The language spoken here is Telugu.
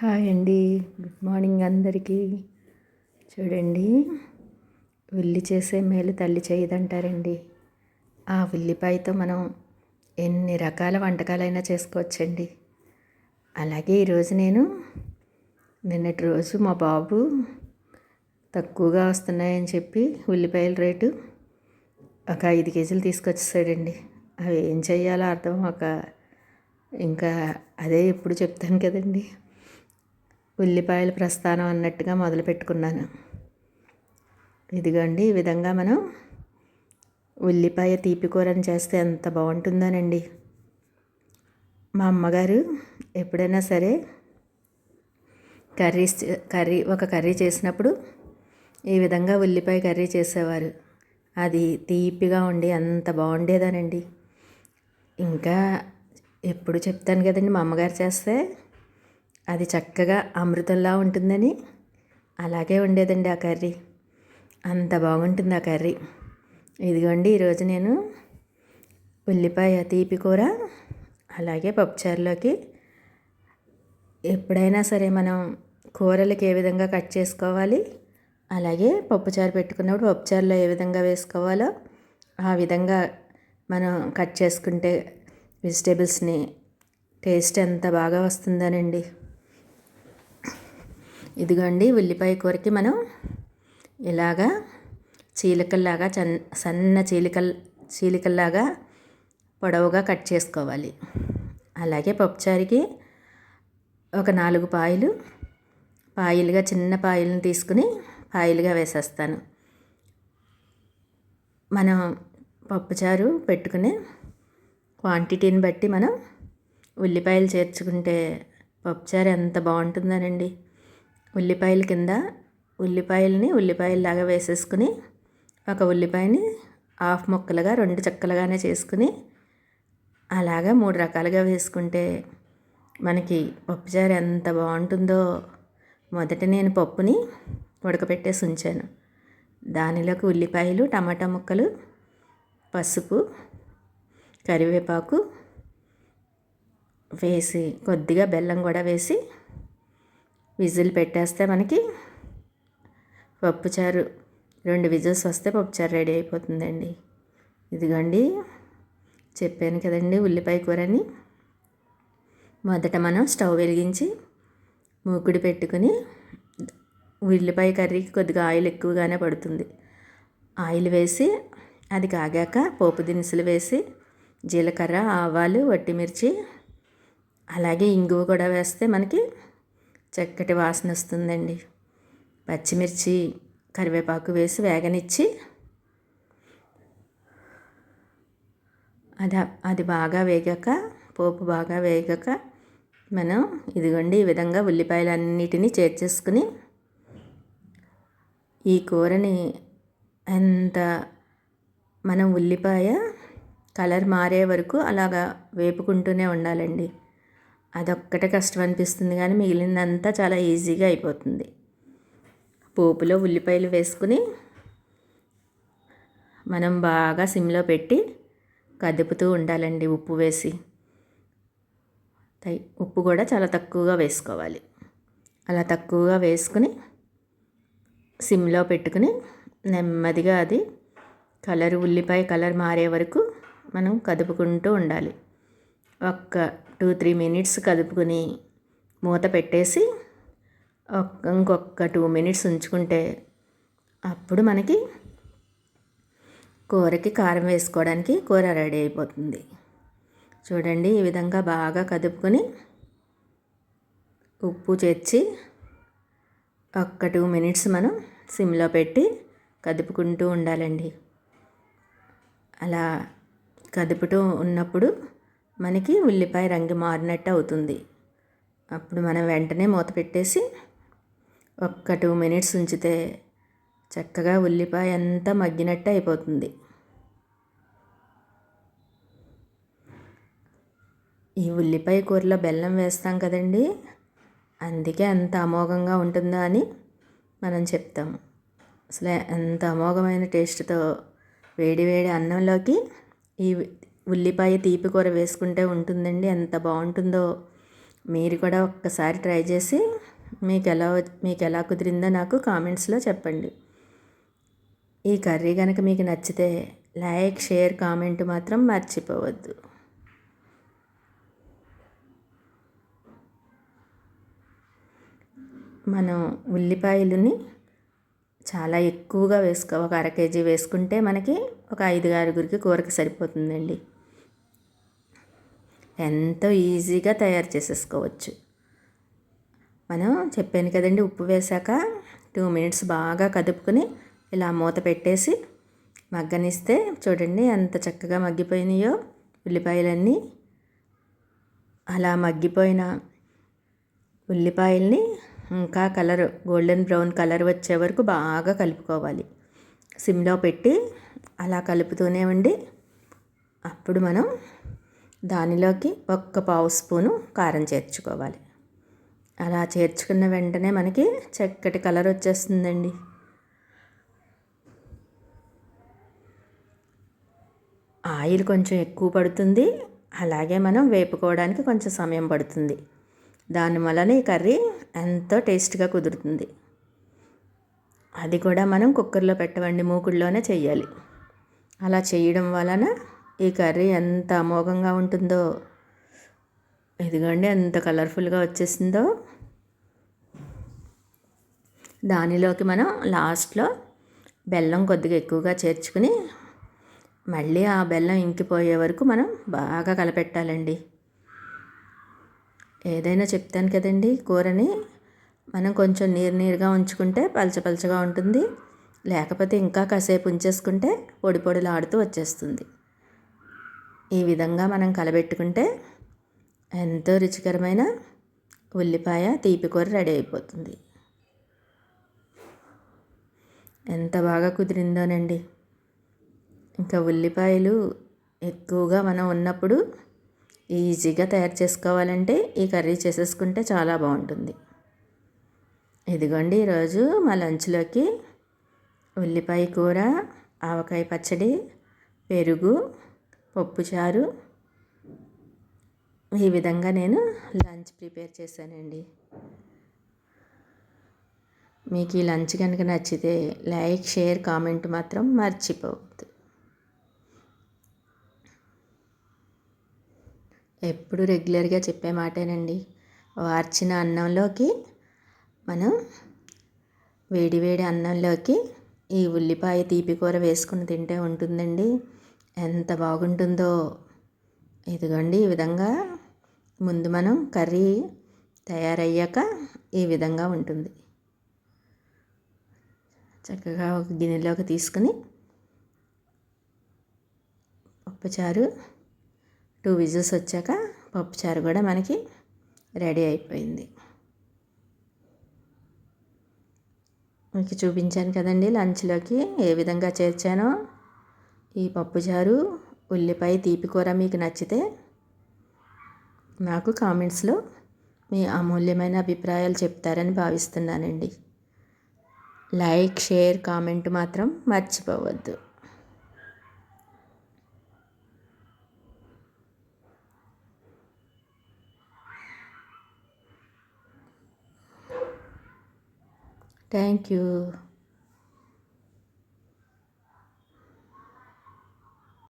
హాయ్ అండి. గుడ్ మార్నింగ్ అందరికీ. చూడండి ఉల్లి చేసే మేలు తల్లి చేయదంటారండి. ఆ ఉల్లిపాయతో మనం ఎన్ని రకాల వంటకాలైనా చేసుకోవచ్చండి. అలాగే ఈరోజు నేను నిన్నటి రోజు మా బాబు తక్కువగా వస్తున్నాయని చెప్పి ఉల్లిపాయల రేటు ఒక ఐదు కేజీలు తీసుకొచ్చేసాడండి. అవి ఏం చేయాలో అర్థం ఒక ఇంకా అదే ఎప్పుడు చెప్తాను కదండి. ఉల్లిపాయల ప్రస్థానం అన్నట్టుగా మొదలు పెట్టుకున్నాను. ఇదిగోండి ఈ విధంగా మనం ఉల్లిపాయ తీపి కూరని చేస్తే ఎంత బాగుంటుందోనండి. మా అమ్మగారు ఎప్పుడైనా సరే కర్రీస్ కర్రీ ఒక కర్రీ చేసినప్పుడు ఈ విధంగా ఉల్లిపాయ కర్రీ చేసేవారు. అది తీపిగా ఉండి అంత బాగుండేదానండి. ఇంకా ఎప్పుడు చెప్తాను కదండి మా అమ్మగారు చేస్తే అది చక్కగా అమృతంలా ఉంటుందని అలాగే ఉండేదండి ఆ కర్రీ. అంత బాగుంటుంది ఆ కర్రీ. ఇదిగోండి ఈరోజు నేను ఉల్లిపాయ తీపి కూర అలాగే పప్పుచారులోకి. ఎప్పుడైనా సరే మనం కూరలకి ఏ విధంగా కట్ చేసుకోవాలి అలాగే పప్పుచారు పెట్టుకున్నప్పుడు పప్పుచారులో ఏ విధంగా వేసుకోవాలో ఆ విధంగా మనం కట్ చేసుకుంటే వెజిటేబుల్స్ని టేస్ట్ ఎంత బాగా వస్తుందనండి. ఇదిగోండి ఉల్లిపాయ కూరకి మనం ఇలాగా చీలికల్లాగా చన్ సన్న చీలికల్ చీలికల్లాగా పొడవుగా కట్ చేసుకోవాలి. అలాగే పప్పుచారికి ఒక నాలుగు పాయలు పాయలుగా చిన్న పాయలను తీసుకుని పాయలుగా వేసేస్తాను. మనం పప్పుచారు పెట్టుకునే క్వాంటిటీని బట్టి మనం ఉల్లిపాయలు చేర్చుకుంటే పప్పుచారు ఎంత బాగుంటుందనండి. ఉల్లిపాయల కింద ఉల్లిపాయలని ఉల్లిపాయల్లాగా వేసేసుకుని ఒక ఉల్లిపాయని హాఫ్ ముక్కలుగా రెండు చెక్కలుగానే చేసుకుని అలాగా మూడు రకాలుగా వేసుకుంటే మనకి పప్పుచారు ఎంత బాగుంటుందో మొదట నేను పప్పుని ఉడకపెట్టేసి ఉంచాను. దానిలోకి ఉల్లిపాయలు టమాటా ముక్కలు పసుపు కరివేపాకు వేసి కొద్దిగా బెల్లం కూడా వేసి విజిల్ పెట్టేస్తే మనకి పప్పుచారు రెండు విజిల్స్ వస్తే పప్పుచారు రెడీ అయిపోతుందండి. ఇదిగోండి చెప్పాను కదండి ఉల్లిపాయ కూరని. మొదట మనం స్టవ్ వెలిగించి మూకుడు పెట్టుకుని ఉల్లిపాయ కర్రీకి కొద్దిగా ఆయిల్ ఎక్కువగానే పడుతుంది. ఆయిల్ వేసి అది కాగాక పోపు దినుసులు వేసి జీలకర్ర ఆవాలు వట్టిమిర్చి అలాగే ఇంగువ కూడా వేస్తే మనకి చక్కటి వాసన వస్తుందండి. పచ్చిమిర్చి కరివేపాకు వేసి వేగనిచ్చి అది అది బాగా వేగాక పోపు బాగా వేగాక మనం ఇదిగోండి ఈ విధంగా ఉల్లిపాయలన్నిటినీ చేర్చేసుకుని ఈ కూరని ఎంత మనం ఉల్లిపాయ కలర్ మారే వరకు అలాగా వేపుకుంటూనే ఉండాలండి. అదొక్కటే కష్టం అనిపిస్తుంది కానీ మిగిలినంతా చాలా ఈజీగా అయిపోతుంది. పోపులో ఉల్లిపాయలు వేసుకుని మనం బాగా సిమ్లో పెట్టి కదుపుతూ ఉండాలండి ఉప్పు వేసి. ఉప్పు కూడా చాలా తక్కువగా వేసుకోవాలి. అలా తక్కువగా వేసుకుని సిమ్లో పెట్టుకుని నెమ్మదిగా అది కలర్ ఉల్లిపాయ కలర్ మారే వరకు మనం కదుపుకుంటూ ఉండాలి. ఒక్క టూ త్రీ మినిట్స్ కదుపుకొని మూత పెట్టేసి ఇంకొక టూ మినిట్స్ ఉంచుకుంటే అప్పుడు మనకి కూరకి కారం వేసుకోవడానికి కూర రెడీ అయిపోతుంది. చూడండి ఈ విధంగా బాగా కదుపుకొని ఉప్పు చేర్చి ఒక్క టూ మినిట్స్ మనం సిమ్లో పెట్టి కదుపుకుంటూ ఉండాలండి. అలా కదుపుతూ ఉన్నప్పుడు మనకి ఉల్లిపాయ రంగు మారినట్టు అవుతుంది. అప్పుడు మనం వెంటనే మూత పెట్టేసి ఒక్క టూ మినిట్స్ ఉంచితే చక్కగా ఉల్లిపాయ అంతా మగ్గినట్టు అయిపోతుంది. ఈ ఉల్లిపాయ కూరలో బెల్లం వేస్తాం కదండి? అందుకే అంత అమోఘంగా ఉంటుందా అని మనం చెప్తాము అసలు ఎంత అమోఘమైన టేస్ట్తో వేడి వేడి అన్నంలోకి ఈ ఉల్లిపాయ తీపి కూర వేసుకుంటే ఉంటుందండి. ఎంత బాగుంటుందో మీరు కూడా ఒక్కసారి ట్రై చేసి మీకు ఎలా మీకు ఎలా కుదిరిందో నాకు కామెంట్స్లో చెప్పండి. ఈ కర్రీ కనుక మీకు నచ్చితే లైక్ షేర్ కామెంట్ మాత్రం మర్చిపోవద్దు. మనం ఉల్లిపాయలని చాలా ఎక్కువగా వేసుకో ఒక అర కేజీ వేసుకుంటే మనకి ఒక ఐదు ఆరుగురికి కూరకి సరిపోతుందండి. ఎంతో ఈజీగా తయారు చేసేసుకోవచ్చు. మనం చెప్పాను కదండి ఉప్పు వేశాక టూ మినిట్స్ బాగా కదుపుకొని ఇలా మూత పెట్టేసి మగ్గనిస్తే చూడండి ఎంత చక్కగా మగ్గిపోయినాయో ఉల్లిపాయలన్నీ. అలా మగ్గిపోయిన ఉల్లిపాయల్ని ఇంకా కలర్ గోల్డెన్ బ్రౌన్ కలర్ వచ్చే వరకు బాగా కలుపుకోవాలి. సిమ్లో పెట్టి అలా కలుపుతూనే ఉండి అప్పుడు మనం దానిలోకి ఒక్క పావు స్పూను కారం చేర్చుకోవాలి. అలా చేర్చుకున్న వెంటనే మనకి చక్కటి కలర్ వచ్చేస్తుందండి. ఆయిల్ కొంచెం ఎక్కువ పడుతుంది. అలాగే మనం వేపుకోవడానికి కొంచెం సమయం పడుతుంది. దాని వలన ఈ కర్రీ ఎంతో టేస్ట్గా కుదురుతుంది. అది కూడా మనం కుక్కర్లో పెట్టవండి మూకుడులోనే చేయాలి అలా చేయడం వలన ఈ కర్రీ ఎంత అమోఘంగా ఉంటుందో. ఇదిగోండి ఎంత కలర్ఫుల్గా వచ్చేసిందో. దానిలోకి మనం లాస్ట్లో బెల్లం కొద్దిగా ఎక్కువగా చేర్చుకుని మళ్ళీ ఆ బెల్లం ఇంకిపోయే వరకు మనం బాగా కలపెట్టాలండి. ఏదైనా చెప్తాను కదండి కూరని. మనం కొంచెం నీరు నీరుగా ఉంచుకుంటే పలచపలచగా ఉంటుంది. లేకపోతే ఇంకా కాసేపు ఉంచేసుకుంటే పొడి పొడిలాడుతూ వచ్చేస్తుంది. ఈ విధంగా మనం కలబెట్టుకుంటే ఎంతో రుచికరమైన ఉల్లిపాయ తీపి కూర రెడీ అయిపోతుంది. ఎంత బాగా కుదిరిందోనండి. ఇంకా ఉల్లిపాయలు ఎక్కువగా మనం ఉన్నప్పుడు ఈజీగా తయారు చేసుకోవాలంటే ఈ కర్రీ చేసేసుకుంటే చాలా బాగుంటుంది. ఇదిగోండి ఈరోజు మా లంచ్లోకి ఉల్లిపాయ కూర ఆవకాయ పచ్చడి పెరుగు పప్పుచారు ఈ విధంగా నేను లంచ్ ప్రిపేర్ చేశానండి. మీకు ఈ లంచ్ కనుక నచ్చితే లైక్ షేర్ కామెంట్ మాత్రం మర్చిపోవద్దు. ఎప్పుడు రెగ్యులర్గా చెప్పే మాటేనండి. వార్చిన అన్నంలోకి మనం వేడి వేడి అన్నంలోకి ఈ ఉల్లిపాయ తీపి కూర వేసుకుని తింటే ఉంటుందండి. ఎంత బాగుంటుందో ఇదిగోండి ఈ విధంగా ముందు మనం కర్రీ తయారయ్యాక ఈ విధంగా ఉంటుంది. చక్కగా ఒక గిన్నెలోకి తీసుకుని పప్పుచారు టూ విజిల్స్ వచ్చాక పప్పుచారు కూడా మనకి రెడీ అయిపోయింది. మీకు చూపించాను కదండి లంచ్లోకి ఏ విధంగా చేర్చానో. ఈ పప్పుచారు ఉల్లిపాయ తీపి కూర మీకు నచ్చితే నాకు కామెంట్స్లో మీ అమూల్యమైన అభిప్రాయాలు చెప్తారని భావిస్తున్నానండి. లైక్ షేర్ కామెంట్ మాత్రం మర్చిపోవద్దు. Thank you.